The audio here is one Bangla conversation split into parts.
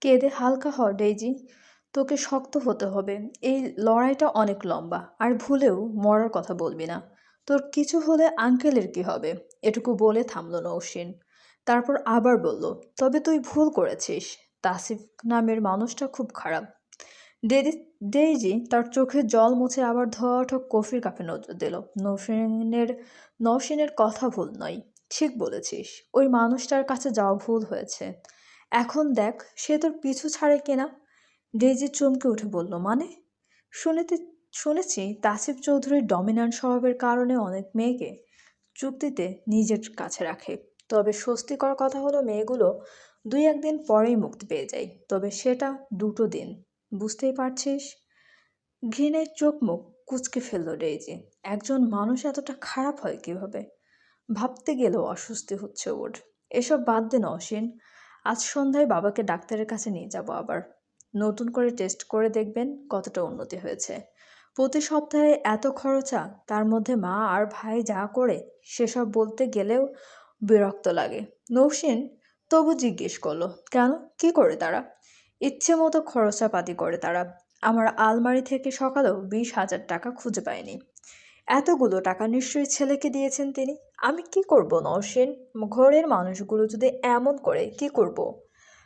কেঁদে হালকা হ, ডেইজি। তোকে শক্ত হতে হবে। এই লড়াইটা অনেক লম্বা। আর ভুলেও মরার কথা বলবি না। তোর কিছু হলে আঙ্কেলের কি হবে? এটুকু বলে থামল নৌসিন। তারপর আবার বলল, তবে তুই ভুল করেছিস। তাসিফ নামের মানুষটা খুব খারাপ। ডেদি ডেইজি তার চোখে জল মুছে আবার ধোয়া ওঠা কফির কাপে নজর দিল। নৌসিনের নৌসিনের কথা ভুল নয়। ঠিক বলেছিস। ওই মানুষটার কাছে যাওয়া ভুল হয়েছে। এখন দেখ, সে তোর পিছু ছাড়ে কিনা? ডেজি চমকে উঠে বলল মানে? শুনেতে, শুনেছি তাসিফ চৌধুরীর ডমিন্যান্ট স্বভাবের কারণে অনেক মেয়েকে চুক্তিতে নিজের কাছে রাখে। তবে স্বস্তিকর কথা হলো মেয়েগুলো দুই একদিন পরেই মুক্তি পেয়ে যায়, তবে সেটা দুটো দিন। বুঝতেই পারছিস? ঘৃণে চোখ মুখ কুচকে ফেলল ডেইজি। একজন মানুষ এতটা খারাপ হয় কীভাবে? ভাবতে গেলেও অস্বস্তি হচ্ছে ওর। এসব বাদ দে অসীন আজ সন্ধ্যায় বাবাকে ডাক্তারের কাছে নিয়ে যাব আবার। নতুন করে টেস্ট করে দেখবেন কতটা উন্নতি হয়েছে। প্রতি সপ্তাহে এত খরচা, তার মধ্যে মা আর ভাই যা করে, সেসব বলতে গেলেও বিরক্ত লাগে। নৌসিন তবু জিজ্ঞেস করল, কেন? কি করে তারা? ইচ্ছে মতো খরচাপাতি করে তারা। আমার আলমারি থেকে সকালেও বিশ হাজার টাকা খুঁজে পাইনি। এতগুলো টাকা নিশ্চয়ই ছেলেকে দিয়েছেন তিনি। আমি কি করব নৌসেন ঘরের মানুষগুলো যদি এমন করে, কি করব।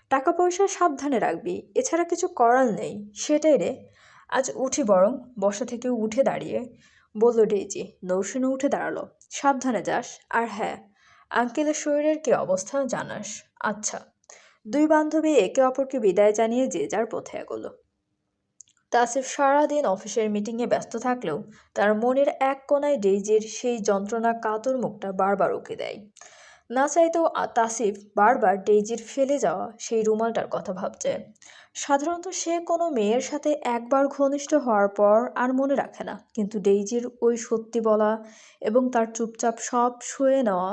টাকা পয়সা সাবধানে রাখবি, এছাড়া কিছু করার নেই। সেটাই রে। আজ উঠি বরং, বসা থেকে উঠে দাঁড়িয়ে। বলল, ডেইজি নৌসেনও উঠে দাঁড়াল। সাবধানে যাস। আর হ্যাঁ আঙ্কেলের শরীরের কি অবস্থা জানাস। আচ্ছা দুই বান্ধবী একে অপরকে বিদায় জানিয়ে যে যার পথে এগোলো। তাসিফ সারাদিন অফিসের মিটিংয়ে ব্যস্ত থাকলেও তার মনের এক কোনায় ডেইজির সেই যন্ত্রণা কাতর মুখটা বারবার উকে দেয়। না চাইতেও তাসিফ বারবার ডেইজির ফেলে যাওয়া সেই রুমালটার কথা ভাবছে। সাধারণত সে কোনো মেয়ের সাথে একবার ঘনিষ্ঠ হওয়ার পর আর মনে রাখে না, কিন্তু ডেইজির ওই সত্যি বলা এবং তার চুপচাপ সব শুয়ে নেওয়া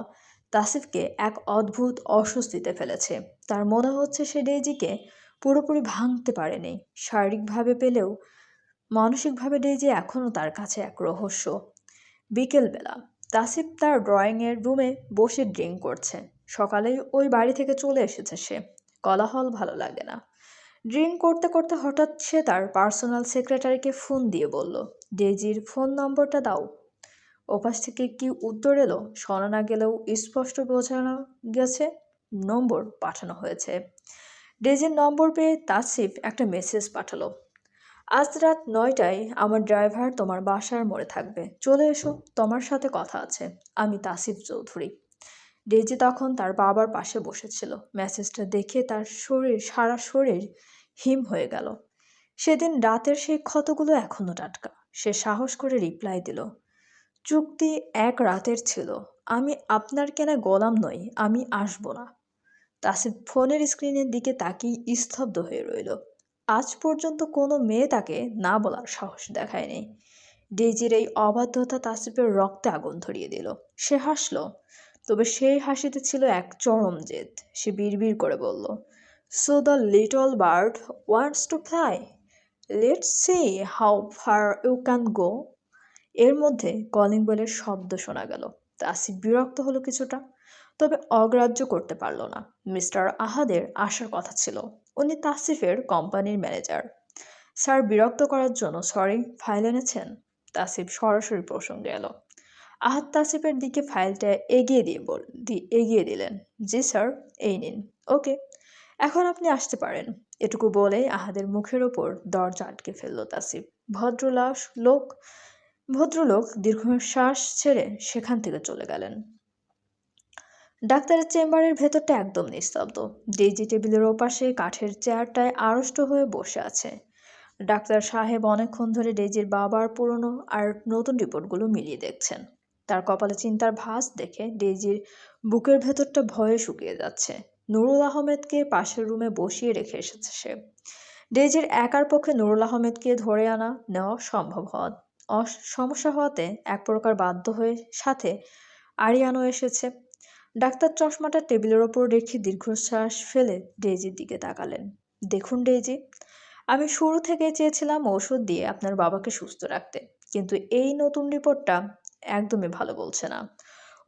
তাসিফকে এক অদ্ভুত অস্বস্তিতে ফেলেছে। তার মনে হচ্ছে সে ডেইজিকে পুরোপুরি ভাঙতে পারেনি। শারীরিকভাবে পেলেও মানসিকভাবে ডেইজি এখনও তার কাছে এক রহস্য। বিকেলবেলা তাসিফ তার ড্রয়িংয়ের রুমে বসে ড্রিঙ্ক করছে। সকালেই ওই বাড়ি থেকে চলে এসেছে সে। কলাহল ভালো লাগে না। ড্রিঙ্ক করতে করতে হঠাৎ সে তার পার্সোনাল সেক্রেটারিকে ফোন দিয়ে বলল ডেজির ফোন নম্বরটা দাও। ওপাশ থেকে কি উত্তর এলো? শোনা না গেলেও স্পষ্ট বোঝানো গেছে, নম্বর পাঠানো হয়েছে। ডেজির নম্বর পেয়ে তাসিফ একটা মেসেজ পাঠালো। আজ রাত নয়টায় আমার ড্রাইভার তোমার বাসার মোড়ে থাকবে। চলে এসো, তোমার সাথে কথা আছে। আমি তাসিফ চৌধুরী। ডেজি তখন তার বাবার পাশে বসেছিল। মেসেজটা দেখে তার শরীর, সারা শরীর হিম হয়ে গেল। সেদিন রাতের সেই ক্ষতগুলো এখনও টাটকা। সে সাহস করে রিপ্লাই দিল, চুক্তি এক রাতের ছিল। আমি আপনার কেনা গোলাম নই, আমি আসব না। তাসিফ ফোনের স্ক্রিনের দিকে তাকিয়ে স্তব্ধ হয়ে রইল। আজ পর্যন্ত কোনো মেয়ে তাকে না বলার সাহস দেখায়নি। ডেজির এই অবাধ্যতা তাসিফের রক্তে আগুন ধরিয়ে দিল। সে হাসল, তবে সেই হাসিতে ছিল এক চরম জেদ। সে বিড়বিড় করে বলল so the little bird wants to fly let's see how far you can go এর মধ্যে কলিং বেলের শব্দ শোনা গেল। তাসিফ বিরক্ত হলো কিছুটা। তবে অগ্রাহ্য করতে পারল না। মিস্টার আহাদের আসার কথা ছিল। উনি তাসিফের কোম্পানির ম্যানেজার। স্যার, বিরক্ত করার জন্য সরি, ফাইল এনেছেন? তাসিফ সরাসরি প্রসঙ্গে এলো। আহাদ তাসিফের দিকে ফাইলটা এগিয়ে দিয়ে বল এগিয়ে দিলেন। জি, স্যার, এই নিন। ওকে। এখন আপনি আসতে পারেন। এটুকু বলে আহাদের মুখের ওপর দরজা আটকে ফেলল তাসিফ। ভদ্রলাস লোক, ভদ্রলোক দীর্ঘশ্বাস ছেড়ে সেখান থেকে চলে গেলেন। ডাক্তারের চেম্বারের ভেতরটা একদম নিস্তব্ধ। ডেজি টেবিলের ওপাশে কাঠের চেয়ারটায় আড়ষ্ট হয়ে বসে আছে। ডাক্তার সাহেব অনেকক্ষণ ধরে ডেজির বাবার পুরনো আর নতুন রিপোর্টগুলো মিলিয়ে দেখছেন। তার কপালে চিন্তার ভাস দেখে ডেজির বুকের ভেতরটা ভয়ে শুকিয়ে যাচ্ছে। নুরুল আহমেদকে পাশের রুমে বসিয়ে রেখে এসেছে সে। ডেজির একার পক্ষে নুরুল আহমেদকে ধরে আনা নেওয়া সম্ভব হওয়া অস সমস্যা হওয়াতে এক প্রকার বাধ্য হয়ে সাথে আরিয়ানো এসেছে। ডাক্তার চশমাটা টেবিলের ওপর রেখে দীর্ঘশ্বাস ফেলে ডেজির দিকে তাকালেন। দেখুন ডেজি আমি শুরু থেকে চেয়েছিলাম ওষুধ দিয়ে আপনার বাবাকে সুস্থ রাখতে, কিন্তু এই নতুন রিপোর্টটা একদমই ভালো বলছে না।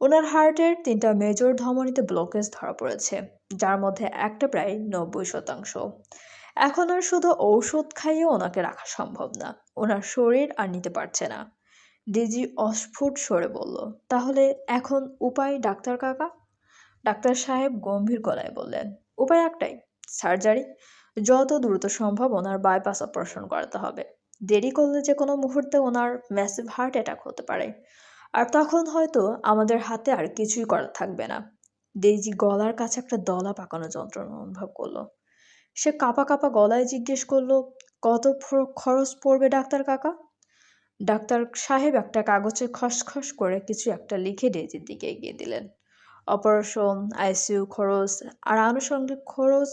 ওনার হার্টের তিনটা মেজর ধমনীতে ব্লকেজ ধরা পড়েছে, যার মধ্যে একটা প্রায় নব্বই শতাংশ। এখন আর শুধু ঔষধ খাইয়ে ওনাকে রাখা সম্ভব না, ওনার শরীর আর নিতে পারছে না। ডিজি অস্ফুট সরে বলল, তাহলে এখন উপায় ডাক্তার কাকা? ডাক্তার সাহেব গম্ভীর গলায় বললেন, উপায় একটাই, সার্জারি। যত দ্রুত সম্ভব ওনার বাইপাস অপারেশন করাতে হবে। দেরি করলে যে কোনো মুহূর্তে ওনার ম্যাসিভ হার্ট অ্যাটাক হতে পারে। আর তখন হয়তো আমাদের হাতে আর কিছুই করার থাকবে না। ডেইজি গলার কাছে একটা দলা পাকানো যন্ত্রণা অনুভব করল। সে কাপা কাপা গলায় জিজ্ঞেস করল, কত খরচ পড়বে ডাক্তার কাকা? ডাক্তার সাহেব একটা কাগজে খসখস করে কিছু একটা লিখে ডেজির দিকে এগিয়ে দিলেন। অপারেশন, আইসিইউ খরচ আর আনুষঙ্গিক খরচ,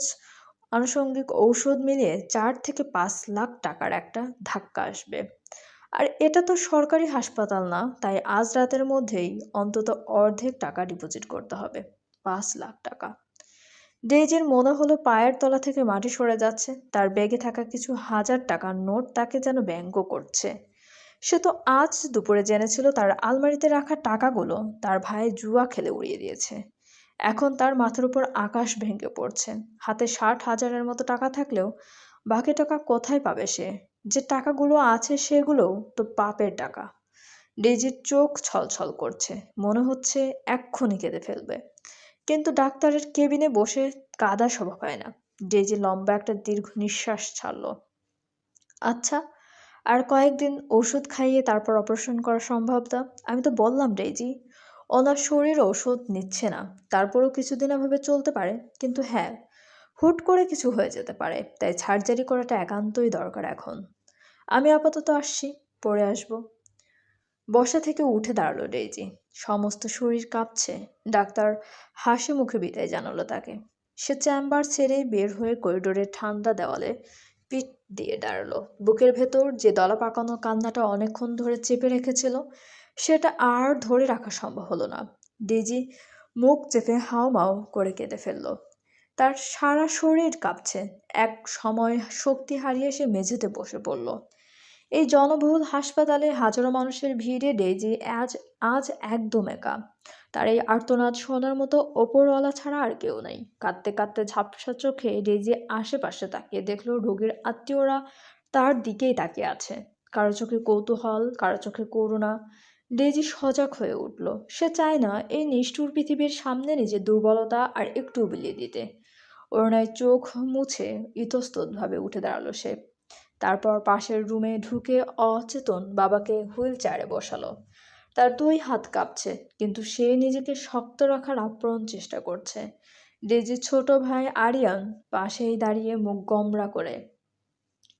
আনুষঙ্গিক ঔষধ মিলিয়ে চার থেকে পাঁচ লাখ টাকার একটা ধাক্কা আসবে। আর এটা তো সরকারি হাসপাতাল না, তাই আজ রাতের মধ্যেই অন্তত অর্ধেক টাকা ডিপোজিট করতে হবে, পাঁচ লাখ টাকা। ডেইজির মনে হলো পায়ের তলা থেকে মাটি সরে যাচ্ছে, তার ব্যাগে থাকা কিছু হাজার টাকার নোট তাকে যেন ব্যঙ্গ করছে। সে তো আজ দুপুরে জেনেছিল তার আলমারিতে রাখা টাকাগুলো তার ভাই জুয়া খেলে উড়িয়ে দিয়েছে। এখন তার মাথার উপর আকাশ ভেঙে পড়ছে। হাতে ষাট হাজারের মতো টাকা থাকলেও বাকি টাকা কোথায় পাবে সে? যে টাকাগুলো আছে সেগুলোও তো পাপের টাকা। ডেজির চোখ ছলছল করছে। মনে হচ্ছে এক্ষুনি কেঁদে ফেলবে। কিন্তু ডাক্তারের কেবিনে বসে কাদা শোভা পায় না। ডেজি লম্বা একটা দীর্ঘ নিঃশ্বাস ছাড়ল। আচ্ছা আর কয়েকদিন ওষুধ খাইয়ে তারপর অপারেশন করা সম্ভব তা আমি তো বললাম ডেজি ওনার শরীর ওষুধ নিচ্ছে না। তারপরও কিছুদিন এভাবে চলতে পারে, কিন্তু হ্যাঁ হুট করে কিছু হয়ে যেতে পারে। তাই সার্জারি করাটা একান্তই দরকার এখন। আমি আপাতত আসছি, পরে আসব। বসা থেকে উঠে দাঁড়াল ডেইজি। সমস্ত শরীর কাঁপছে। ডাক্তার হাসি মুখে বিদায় জানালো তাকে। সে চেম্বার ছেড়ে বের হয়ে করিডোরের ঠান্ডা দেওয়ালে দিয়ে দাঁড়াল। বুকের ভেতর যে দলা পাকানো কান্নাটা অনেকক্ষণ ধরে চেপে রেখেছিল, সেটা আর ধরে রাখা সম্ভব হলো না। ডিজি মুখ চেপে হাও মাও করে কেঁদে ফেলল। তার সারা শরীর কাঁপছে। এক সময় শক্তি হারিয়ে সে মেঝেতে বসে পড়ল। এই জনবহুল হাসপাতালে হাজারো মানুষের ভিড়ে ডেজি আজ আজ একদম একা। তার এই আর্তনাদ শোনার মতো ওপরওয়ালা ছাড়া আর কেউ নেই। কাঁদতে কাঁদতে ঝাপসা চোখে ডেজি আশেপাশে তাকিয়ে দেখল রোগীর আত্মীয়রা তার দিকেই তাকিয়ে আছে। কারও চোখে কৌতূহল, কারও চোখে করুণা। ডেজি সজাগ হয়ে উঠল। সে চায় না এই নিষ্ঠুর পৃথিবীর সামনে নিজের দুর্বলতা আর একটু বিলিয়ে দিতে। ওরনায় চোখ মুছে ইতস্ততভাবে উঠে দাঁড়াল সে। তারপর পাশের রুমে ঢুকে অচেতন বাবাকে হুইল চেয়ারে বসালো। তার দুই হাত কাঁপছে, কিন্তু সে নিজেকে শক্ত রাখার আপ্রাণ চেষ্টা করছে। ডেজির ছোট ভাই আরিয়ান পাশেই দাঁড়িয়ে মুখ গমরা করে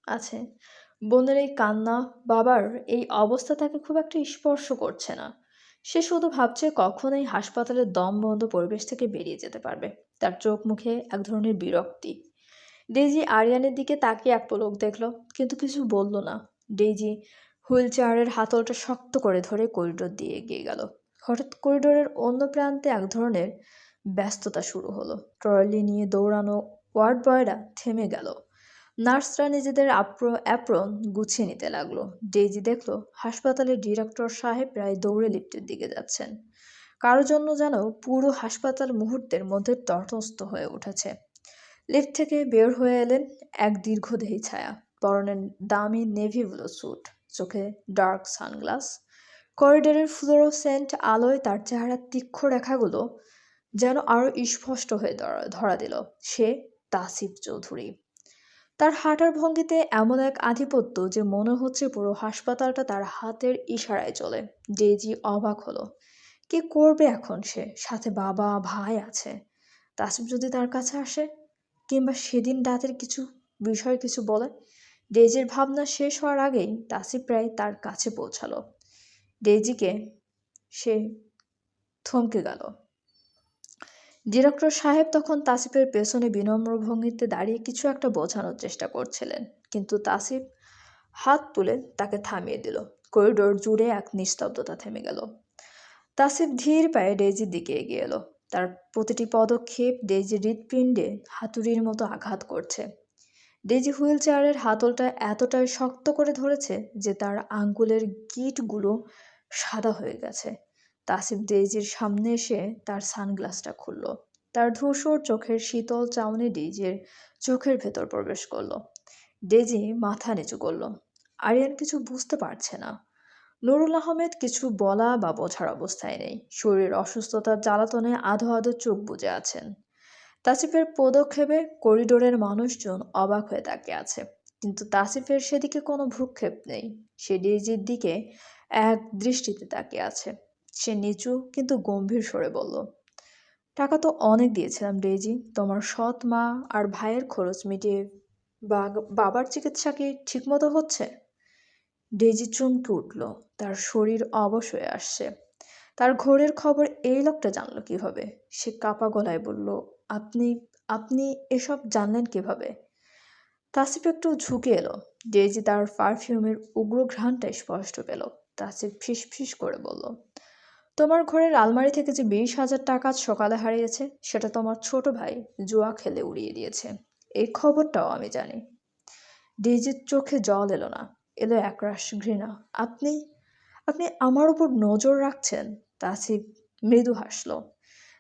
আছে। বোনের এই কান্না বাবার এই অবস্থা তাকে খুব একটা স্পর্শ করছে না। সে শুধু ভাবছে কখন এই হাসপাতালের দম বন্ধ পরিবেশ থেকে বেরিয়ে যেতে পারবে। তার চোখ মুখে এক ধরনের বিরক্তি। ডেজি আরিয়ানের দিকে তাকিয়ে এক পলক দেখল, কিন্তু কিছু বলল না। ডেজি হুইল চেয়ারের হাতলটা শক্ত করে ধরে করিডোর দিয়ে এগিয়ে গেল। হঠাৎ করিডোরের অন্য প্রান্তে এক ধরনের ব্যস্ততা শুরু হলো। ট্রলি নিয়ে দৌড়ানো ওয়ার্ড বয়রা থেমে গেল। নার্সরা নিজেদের আপ্র, অ্যাপ্রন গুছিয়ে নিতে লাগল। ডেজি দেখল হাসপাতালের ডিরেক্টর সাহেব প্রায় দৌড়ে লিফটের দিকে যাচ্ছেন। কারও জন্য যেন পুরো হাসপাতাল মুহূর্তের মধ্যে তটস্থ হয়ে উঠেছে। লিফট থেকে বের হয়ে এলেন এক দীর্ঘদেহী ছায়া, পরনের দামি নেভি ব্লু স্যুট। চোখে ডার্ক সানগ্লাস করিডোরের ফ্লোরোসেন্ট আলোয় তার চেহারার তীক্ষ্ণ রেখাগুলো যেন আরও স্পষ্ট হয়ে ধরা দিল। সে তাসিফ চৌধুরী। তার হাঁটার ভঙ্গিতে এমন এক আধিপত্য যে মনে হচ্ছে পুরো হাসপাতালটা তার হাতের ইশারায় চলে। ডেজি অবাক হলো। কে করবে এখন সে? সাথে বাবা, ভাই আছে। তাসিফ যদি তার কাছে আসে, কিংবা সেদিন রাতের কিছু বিষয় কিছু বলে ডেজির ভাবনা শেষ হওয়ার আগেই তাসিফ প্রায় তার কাছে পৌঁছালো। ডেজিকে সে থমকে গেল। ডিরেক্টর সাহেব তখন তাসিফের পেছনে বিনম্র ভঙ্গিতে দাঁড়িয়ে কিছু একটা বোঝানোর চেষ্টা করছিলেন, কিন্তু তাসিফ হাত তুলে তাকে থামিয়ে দিল। করিডোর জুড়ে এক নিস্তব্ধতা থেমে গেল। তাসিফ ধীর পায়ে ডেজির দিকে এগিয়ে এলো। তার প্রতিটি পদক্ষেপ ডেজির হৃৎপিণ্ডে হাতুড়ির মতো আঘাত করছে। ডেজি হুইল চেয়ারের হাতলটা এতটাই শক্ত করে ধরেছে যে তার আঙ্গুলের গিটগুলো সাদা হয়ে গেছে। তাসিফ ডেইজির সামনে এসে তার সানগ্লাসটা খুলল। তার ধূসর চোখের শীতল চাউনি ডেইজির চোখের ভেতর প্রবেশ করল। ডেজি মাথা নিচু করল। আরিয়ান কিছু বুঝতে পারছে না। নুরুল আহমেদ কিছু বলা বা বোঝার অবস্থায় নেই। শরীর অসুস্থতার জ্বালাতনে আধো আধো চোখ বুজে আছেন। তাসিফের পদক্ষেপে করিডোরের মানুষজন অবাক হয়ে তাকিয়ে আছে। কিন্তু তাসিফের সেদিকে কোনো ভ্রুক্ষেপ নেই। সে ডেজির দিকে এক দৃষ্টিতে তাকিয়ে আছে। সে নিচু কিন্তু গম্ভীর স্বরে বলল, টাকা তো অনেক দিয়েছিলাম ডেজি তোমার সৎ মা আর ভাইয়ের খরচ মিটিয়ে বাবার চিকিৎসা কি ঠিকমতো হচ্ছে? ডেজি চমকে উঠল। তার শরীর অবশ হয়ে আসছে। তার ঘোরের খবর এই লোকটা জানলো কীভাবে? সে কাপা গলায় বলল আপনি আপনি এসব জানলেন কীভাবে? তাসিফ একটু ঝুঁকে এলো। ডেজি তার পারফিউমের উগ্র ঘ্রাণটা স্পষ্ট পেল। তাসিফ ফিস ফিস করে বলল, তোমার ঘরের আলমারি থেকে যে বিশ হাজার টাকা সকালে হারিয়েছে, সেটা তোমার ছোট ভাই জুয়া খেলে উড়িয়ে দিয়েছে। এই খবরটাও আমি জানি ডেজির চোখে জল এলো না। এলো একরাশ ঘৃণা। আপনি আপনি আমার উপর নজর রাখছেন তাসিফ মৃদু হাসল।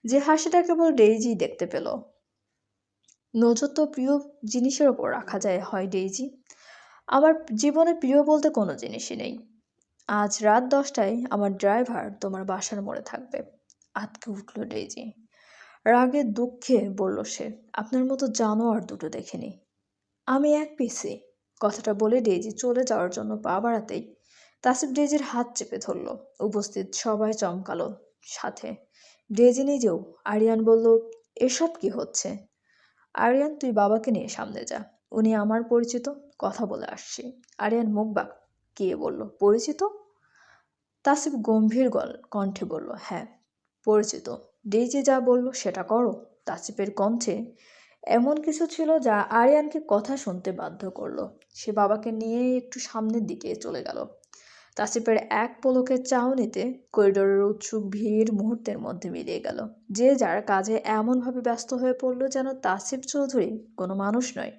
যে হাসিটা কেবল ডেইজি দেখতে পেল। নজর তো প্রিয় জিনিসের ওপর রাখা যায়, হয় ডেইজি? আমার জীবনে প্রিয় বলতে কোনো জিনিসই নেই। আজ রাত দশটায় আমার ড্রাইভার তোমার বাসার মোড়ে থাকবে। আটকে উঠল ডেইজি। রাগে দুঃখে বলল সে, আপনার মতো জানোয়ার দুটো দেখিনি। আমি এক পিসি। কথাটা বলে ডেইজি চলে যাওয়ার জন্য পা বাড়াতেই তাসিফ ডেইজির হাত চেপে ধরল। উপস্থিত সবাই চমকালো সাথে। ডেজি নিজেও আরিয়ান বলল, এসব কি হচ্ছে? আরিয়ান, তুই বাবাকে নিয়ে সামনে যা। উনি আমার পরিচিত, কথা বলে আসছি। আরিয়ান মুখ বাক কে বলল, পরিচিত? তাসিফ গম্ভীর গল, কণ্ঠে বলল হ্যাঁ পরিচিত। ডেজি যা বলল সেটা করো। তাসিফের কণ্ঠে এমন কিছু ছিল যা আরিয়ানকে কথা শুনতে বাধ্য করল। সে বাবাকে নিয়ে একটু সামনের দিকে চলে গেল। তাসিফের এক পলকের চাউনিতে করিডোরের উৎসুক ভিড় মুহূর্তের মধ্যে মিলিয়ে গেল। যে যার কাজে এমনভাবে ব্যস্ত হয়ে পড়ল যেন তাসিফ চৌধুরী কোনো মানুষ নয়,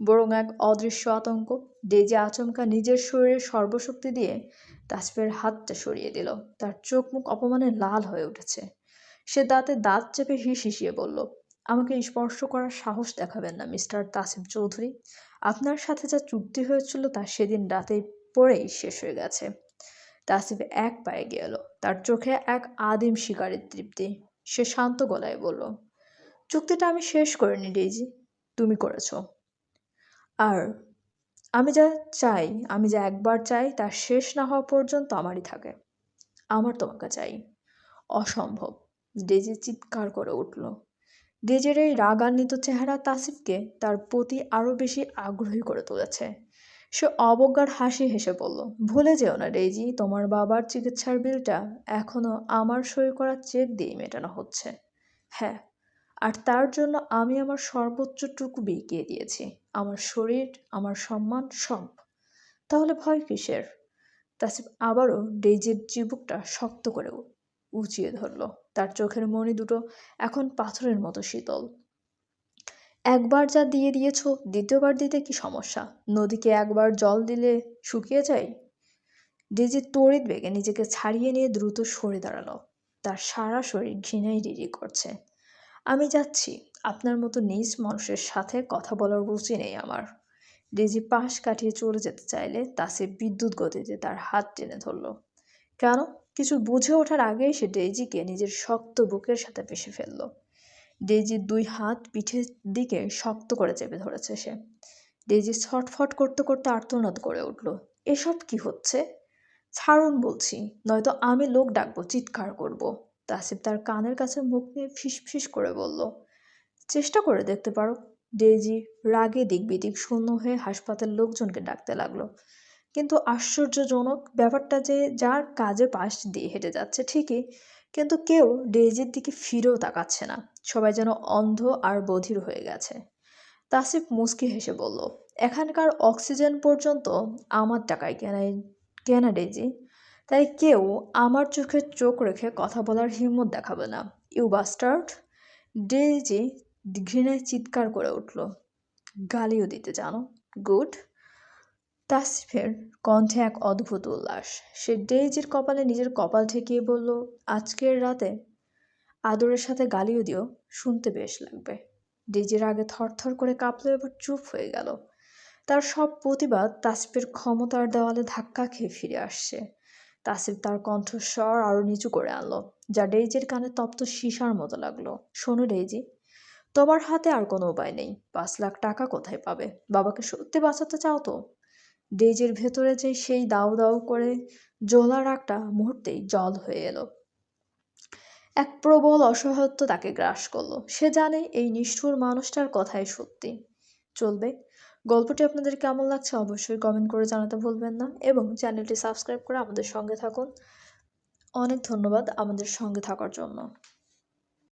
বরং এক অদৃশ্য আতঙ্ক ডেজে আচমকা নিজের শরীরে সর্বশক্তি দিয়ে তাসিফের হাতটা সরিয়ে দিল। তার চোখ মুখ অপমানে লাল হয়ে উঠেছে। সে দাঁতে দাঁত চেপে হিস হিসিয়ে বলল, আমাকে স্পর্শ করার সাহস দেখাবেন না, মিস্টার তাসিফ চৌধুরী। আপনার সাথে যা চুক্তি হয়েছিল তা সেদিন রাতেই পরেই শেষ হয়ে গেছে। তাসিফ এক পায়ে গেল তার চোখে এক আদিম শিকারের তৃপ্তি। সে শান্ত গলায় বলল, চুক্তিটা আমি শেষ করিনি ডেইজি। তুমি করেছ। আর আমি যা চাই, আমি যা একবার চাই, তা শেষ না হওয়া পর্যন্ত আমারই থাকে। আমার তোমাকে চাই। অসম্ভব। ডেজি চিৎকার করে উঠল। ডেজের এই রাগান্বিত চেহারা তাসিফকে তার প্রতি আরও বেশি আগ্রহী করে তুলেছে। সে অবজ্ঞার হাসি হেসে বলল, ভুলে যেও না ডেজি তোমার বাবার চিকিৎসার বিলটা এখনও আমার সই করা চেক দিয়েই মেটানো হচ্ছে। হ্যাঁ আর তার জন্য আমি আমার সর্বোচ্চটুকু বিকিয়ে দিয়েছি। আমার শরীর, আমার সম্মান সব। তাহলে ভয় কিসের? তাসিফ আবারও ডেইজির চিবুকটা শক্ত করে উঁচিয়ে ধরল। তার চোখের মণি দুটো এখন পাথরের মতো শীতল। একবার যা দিয়ে দিয়েছ, দ্বিতীয়বার দিতে কি সমস্যা? নদীকে একবার জল দিলে শুকিয়ে যায়? ডেজি তড়িৎ বেগে নিজেকে ছাড়িয়ে নিয়ে দ্রুত সরে দাঁড়াল। তার সারা শরীর ঘৃণায় রিরি করছে। আমি যাচ্ছি। আপনার মতো নিজ মানুষের সাথে কথা বলার রুচি নেই আমার। ডেজি পাশ কাটিয়ে চলে যেতে চাইলে তাসে বিদ্যুৎ গতিতে তার হাত টেনে ধরল। কেন? কিছু বুঝে ওঠার আগেই সে ডেজিকে নিজের শক্ত বুকের সাথে পেশে ফেলল। ডেজির দুই হাত পিঠের দিকে শক্ত করে চেপে ধরেছে সে। ডেজি ছটফট করতে করতে আর্তনাদ করে উঠল। এসব কি হচ্ছে? ছাড়ুন বলছি, নয়তো আমি লোক ডাকবো, চিৎকার করব। তাসিফ তার কানের কাছে মুখ নিয়ে ফিস ফিস করে বলল, চেষ্টা করে দেখতে পারো। ডেজি রাগে দিকবিদিক শূন্য হয়ে হাসপাতাল লোকজনকে ডাকতে লাগল। কিন্তু আশ্চর্যজনক ব্যাপারটা যে যার কাজে পাশ দিয়ে হেঁটে যাচ্ছে ঠিকই কিন্তু কেউ ডেজির দিকে ফিরেও তাকাচ্ছে না। সবাই যেন অন্ধ আর বধির হয়ে গেছে। তাসিফ মুস্কি হেসে বলল, এখানকার অক্সিজেন পর্যন্ত আমার টাকায় কেনাই কেনা ডেজি তাই কেউ আমার চোখে চোখ রেখে কথা বলার হিম্মত দেখাবে না। You bastard! ডেজি ঘৃণায় চিৎকার করে উঠল, গালিও দিতে জানো। গুড! তাসফের কণ্ঠে এক অদ্ভুত উল্লাস। সে ডেইজির কপালে নিজের কপাল ঠেকিয়ে বলল, আজকের রাতে আদরের সাথে গালিও দিও, শুনতে বেশ লাগবে। ডেইজির আগে থরথর করে কাঁপলো, এবার চুপ হয়ে গেল। তার সব প্রতিবাদ তাসফের ক্ষমতার দেওয়ালে ধাক্কা খেয়ে ফিরে আসছে। তাসিফ তার কণ্ঠস্বর আরও নিচু করে আনলো, যা ডেইজির কানে তপ্ত সীসার মতো লাগল। শোনো ডেইজি, তোমার হাতে আর কোনো উপায় নেই। পাঁচ লাখ টাকা কোথায় পাবে? বাবাকে সত্যি বাঁচাতে চাও তো? ডেজের ভেতরে যে সেই দাউ দাউ করে জ্বলা রাগটা মুহূর্তেই জল হয়ে এলো। এক প্রবল অসহায়ত্ব তাকে গ্রাস করল। সে জানে এই নিষ্ঠুর মানুষটার কথাই সত্যি। চলবে। গল্পটি আপনাদের কেমন লাগছে অবশ্যই কমেন্ট করে জানাতে ভুলবেন না এবং চ্যানেলটি সাবস্ক্রাইব করে আমাদের সঙ্গে থাকুন। অনেক ধন্যবাদ আমাদের সঙ্গে থাকার জন্য।